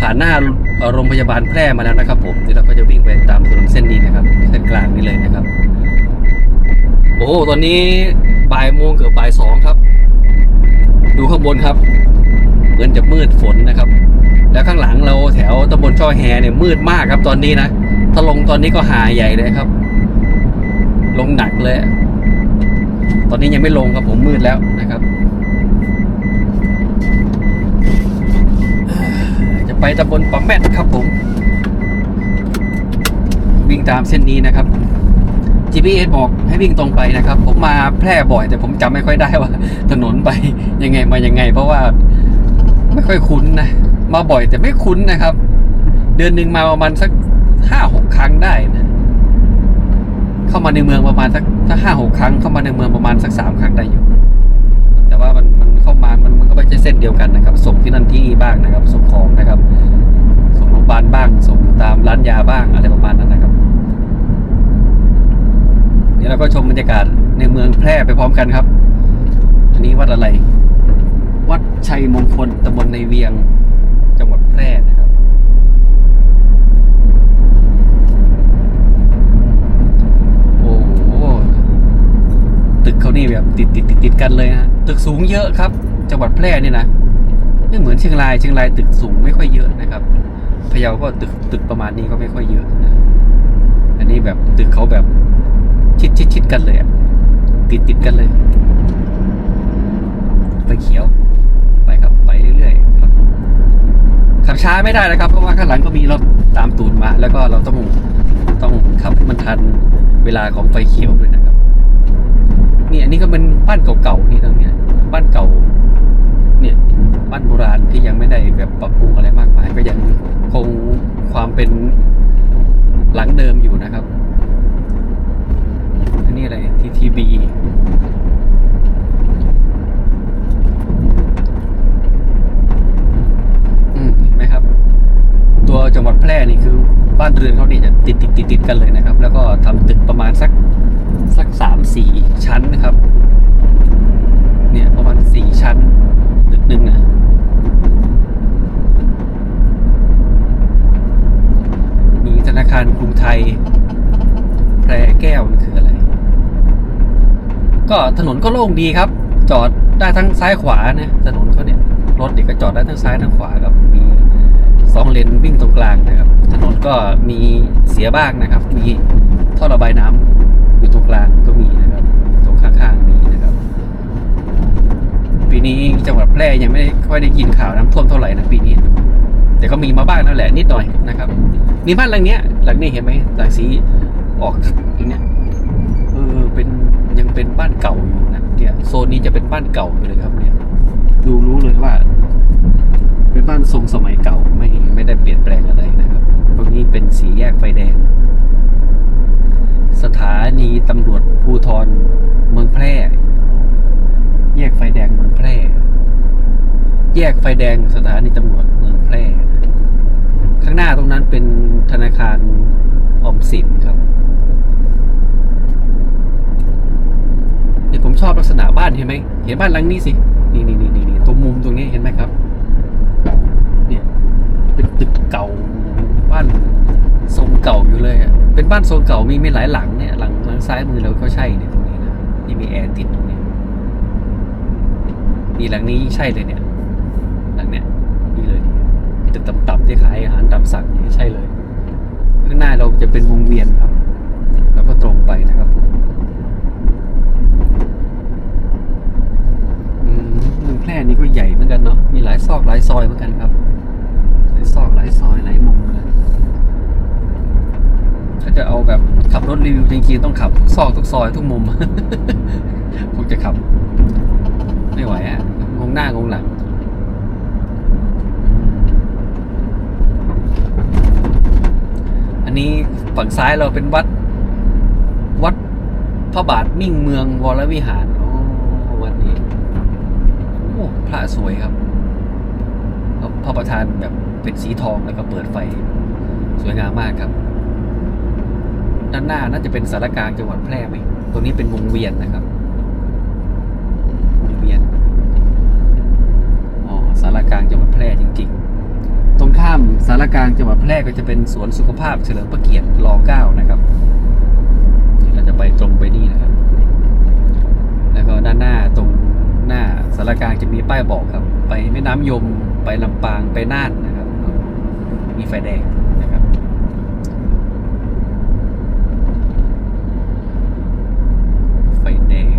ผ่านหน้าโรงพยาบาลแพร่มาแล้วนะครับผมนี่เราก็จะวิ่งไปตามถนนเส้นนี้นะครับเส้นกลางนี้เลยนะครับ โอ้ตอนนี้บ่ายโมงเกือบบ่ายสองครับ ดูข้างบนครับเหมือนจะมืดฝนนะครับ แล้วข้างหลังเราแถวตำบลช่อแฮเนี่ยมืดมากครับตอนนี้นะถ้าลงตอนนี้ก็หาใหญ่เลยครับ ลงหนักเลย ตอนนี้ยังไม่ลงครับผมมืดแล้วนะครับ จะไป ตำบลปะแมดครับผม วิ่งตามเส้นนี้นะครับ GPS บอกให้วิ่งตรงไปนะครับ ผมมาแพร่บ่อย แต่ผมจำไม่ค่อยได้ว่า ถนนไปยังไงมายังไง เพราะว่าไม่ค่อยคุ้นนะมาบ่อยแต่ไม่คุ้นนะครับ เดือนหนึ่งมาประมาณสักห้าหกครั้งได้นะเข้ามาในเมืองประมาณสักถ้าห้าหกครั้งเข้ามาในเมืองประมาณสักสามครั้งได้อยู่ แต่ว่ามันมันเข้ามา มันมันก็ไม่ใช่เส้นเดียวกันนะครับ ส่งที่นั่นที่นี่บ้างนะครับ ส่งของนะครับ ส่งโรงพยาบาลบ้าง ส่งตามร้านยาบ้างอะไรประมาณนั้นนะครับ เดี๋ยวเราก็ชมบรรยากาศในเมืองแพร่ไปพร้อมกันครับ อันนี้วัดอะไร วัดชัยมงคลตำบลในเวียง จังหวัดแพร่นะครับ โอ้โหตึกเขานี่แบบติดติดติดติดกันเลยนะตึกสูงเยอะครับ จังหวัดแพร่นี่นะไม่เหมือนเชียงรายเชียงรายตึกสูงไม่ค่อยเยอะนะครับพะเยาก็ตึกตึกประมาณนี้ก็ไม่ค่อยเยอะนะอันนี้แบบตึกเขาแบบชิดชิดชิดกันเลยอะติดติดกันเลยไฟเขียว ไปครับไปเรื่อยๆครับขับช้าไม่ได้นะครับเพราะว่าข้างหลังก็มีรถตามตูนมา แล้วก็เราต้องต้องขับให้มันทันเวลาของไฟเขียวด้วยนะครับนี่อันนี้ก็เป็นบ้านเก่าๆนี่ตรงเนี้ยบ้านเก่า บ้านโบราณที่ยังไม่ได้แบบปรับปรุงอะไรมากมาย ก็ยังคงความเป็นหลังเดิมอยู่นะครับอันนี้อะไร TTB อืมเห็นไหมครับ ตัวจังหวัดแพร่นี่คือบ้านเรือนเขาเนี่ยจะติดติดติดติดกันเลยนะครับ แล้วก็ทำตึกประมาณสักสักสามสี่ชั้นนะครับ เนี่ยประมาณสี่ชั้น ตึกหนึ่งนะมีธนาคารกรุงไทย แพรแก้วมันคืออะไร ก็ถนนก็โล่งดีครับ จอดได้ทั้งซ้ายขวานะถนนเขาเนี่ยรถเด็กก็จอดได้ทั้งซ้ายทั้งขวาครับมีสองเลนวิ่งตรงกลางนะครับ ถนนก็มีเสียบ้างนะครับ มีท่อระบายน้ำอยู่ตรงกลางก็มีนะครับ ตรงข้างๆมีนะครับ ปีนี้จังหวัดแพร่ยังไม่ได้ค่อยได้ยินข่าวน้ำท่วมเท่าไหร่นะปีนี้ แต่ก็มีมาบ้างนั่นแหละนิดหน่อยนะครับมีบ้านหลังเนี้ยหลังนี้เห็นไหมหลังสีออกอย่างเนี้ยเออเป็น ยังเป็นบ้านเก่าอยู่นะเนี่ยโซนนี้จะเป็นบ้านเก่าอยู่เลยครับเนี่ย ดูรู้เลยว่า เป็นบ้านทรงสมัยเก่าไม่ไม่ได้เปลี่ยนแปลงอะไรนะครับ ตรงนี้เป็นสีแยกไฟแดง สถานีตำรวจภูธรเมืองแพร่ แยกไฟแดงเมืองแพร่ แยกไฟแดงสถานีตำรวจเมืองแพร่ ข้างหน้าตรงนั้นเป็นธนาคารออมสินครับ เนี่ยผมชอบลักษณะบ้านเห็นไหมเห็นบ้านหลังนี้สิ นี่นี่นี่นี่ตรงมุมตรงนี้เห็นไหมครับ เนี่ยเป็นตึกเก่าบ้านทรงเก่าอยู่เลยอะเป็นบ้านทรงเก่ามีมีหลายหลังเนี่ยหลังหลังซ้ายมือเราก็ใช่เนี่ยตรงนี้นะที่มีแอร์ติดตรงนี้นี่หลังนี้ใช่เลยเนี่ยหลังเนี้ยนี่เลยนี่ตึกต่ำๆที่ขายอาหารตามสั่งนี่ใช่เลย ข้างหน้าเราจะเป็นวงเวียนครับ แล้วก็ตรงไปนะครับผมอืมเมืองแพร่นี่ก็ใหญ่เหมื อนกันเนาะมีหลายซอกหลายซอยเหมือนกันครับหลายซอกหลายซอยหลายมุมเลยถ้าจะเอาแบบขับรถรีวิวจริงๆต้องขับทุกซอกทุกซอยทุกมุมคงจะขับ ไม่ไหวอะงงหน้างงหลังอันนี้ฝั่งซ้ายเราเป็นวัด วัดพระบาทมิ่งเมืองวรวิหารโอ้วัดนี้โอ้ พระสวยครับพระประธานแบบเป็นสีทองแล้วก็เปิดไฟ สวยงามมากครับ ด้านหน้าน่าจะเป็นสารกลางจังหวัดแพร่ไหมตรงนี้เป็นวงเวียนนะครับวงเวียนอ๋อสารกลางจังหวัดแพร่จริง ๆ ตรงข้ามสารกลางจังหวัดแพร่ก็จะเป็นสวนสุขภาพเฉลิมพระเกียรติร9นะครับเราจะไปตรงไปนี่นะครับ แล้วก็ด้านหน้าตรง หน้าสารกลางจะมีป้ายบอกครับ ไปแม่น้ำยมไปลำปางไปน่านนะครับ มีไฟแดงนะครับ ไฟแดง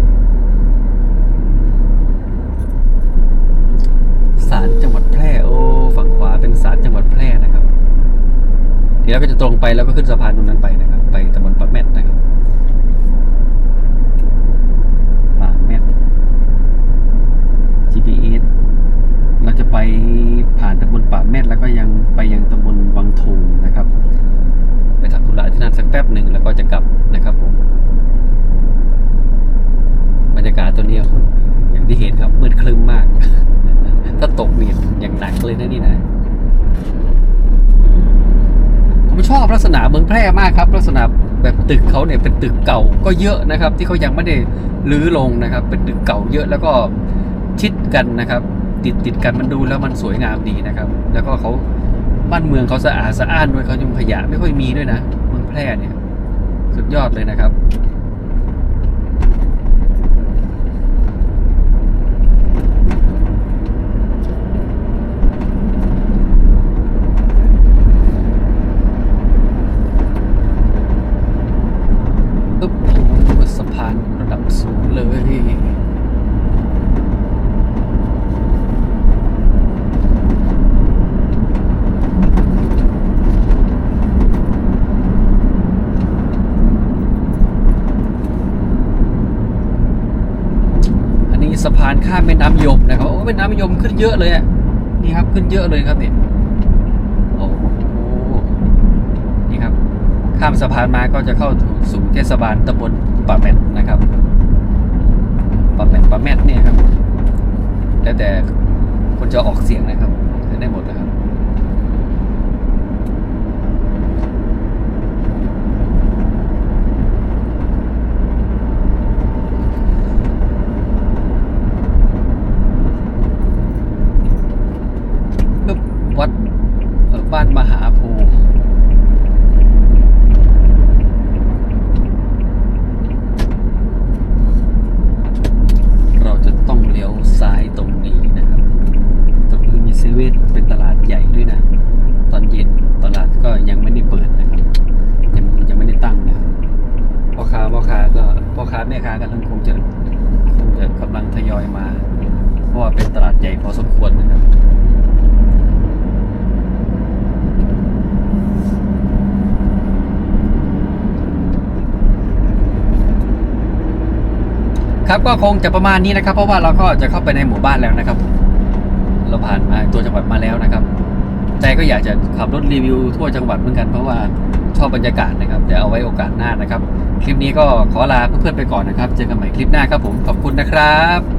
ศาลจังหวัดแพร่โอ้ฝั่งขวาเป็นศาลจังหวัดแพร่นะครับ ทีแล้วก็จะตรงไปแล้วก็ขึ้นสะพานตรงนั้นไปนะครับ ไปตำบลปะแมดนะครับปะแมด GPS เรา จะไปผ่านตำบลป่าแมดแล้วก็ยังไปยังตำบลวังทงนะครับ ไปทำธุระที่นั่นสักแป๊บหนึ่งแล้วก็จะกลับนะครับผมบรรยากาศตัวนี้อย่างที่เห็นครับมืดคลึ้มมาก ถ้าตกนี่อย่างหนักเลยนะนี่นะผมชอบลักษณะเมืองแพร่มากครับ ลักษณะแบบตึกเขาเนี่ยเป็นตึกเก่าก็เยอะนะครับ ที่เขายังไม่ได้รื้อลงนะครับ เป็นตึกเก่าเยอะแล้วก็ชิดกันนะครับ ติดติดกันมันดูแล้วมันสวยงามดีนะครับ แล้วก็เขาบ้านเมืองเขาสะอาดสะอ้านด้วยเขายังขยะไม่ค่อยมีด้วยนะ เมืองแพร่เนี่ย สุดยอดเลยนะครับปึ๊บโอ้โหสะพานระดับสูงเลย อันนี้ สะพานข้ามแม่น้ำยมนะครับโอ้แม่น้ำยมขึ้นเยอะเลยอะนี่ครับขึ้นเยอะเลยครับเนี่ยโอ้โหนี่ครับ ข้ามสะพานมาก็จะเข้าสู่เทศบาลตำบลป่าแมดนะครับป่าแมดป่าแมดเนี่ยครับแล้วแต่คนจะออกเสียงนะครับได้หมดนะครับ ปึ๊บวัดเอ่อบ้านมหาโพธิ์เราจะต้องเลี้ยวซ้ายตรงนี้นะครับ ตรงนี้มีเซเว่นเป็นตลาดใหญ่ด้วยนะ ตอนเย็นตลาดก็ยังไม่ได้เปิดนะครับ ยังยังไม่ได้ตั้งนะครับพ่อค้าพ่อค้าก็พ่อค้าแม่ค้ากันคงจะคงจะกำลังทยอยมา เพราะว่าเป็นตลาดใหญ่พอสมควรนะครับครับก็คงจะประมาณนี้นะครับ เพราะว่าเราก็จะเข้าไปในหมู่บ้านแล้วนะครับ เราผ่านมาตัวจังหวัดมาแล้วนะครับ แต่ก็อยากจะขับรถรีวิวทั่วจังหวัดเหมือนกันเพราะว่า ชอบบรรยากาศนะครับเดี๋ยวเอาไว้โอกาสหน้านะครับ คลิปนี้ก็ขอลาเพื่อนๆไปก่อนนะครับ เจอกันใหม่คลิปหน้าครับผมขอบคุณนะครับ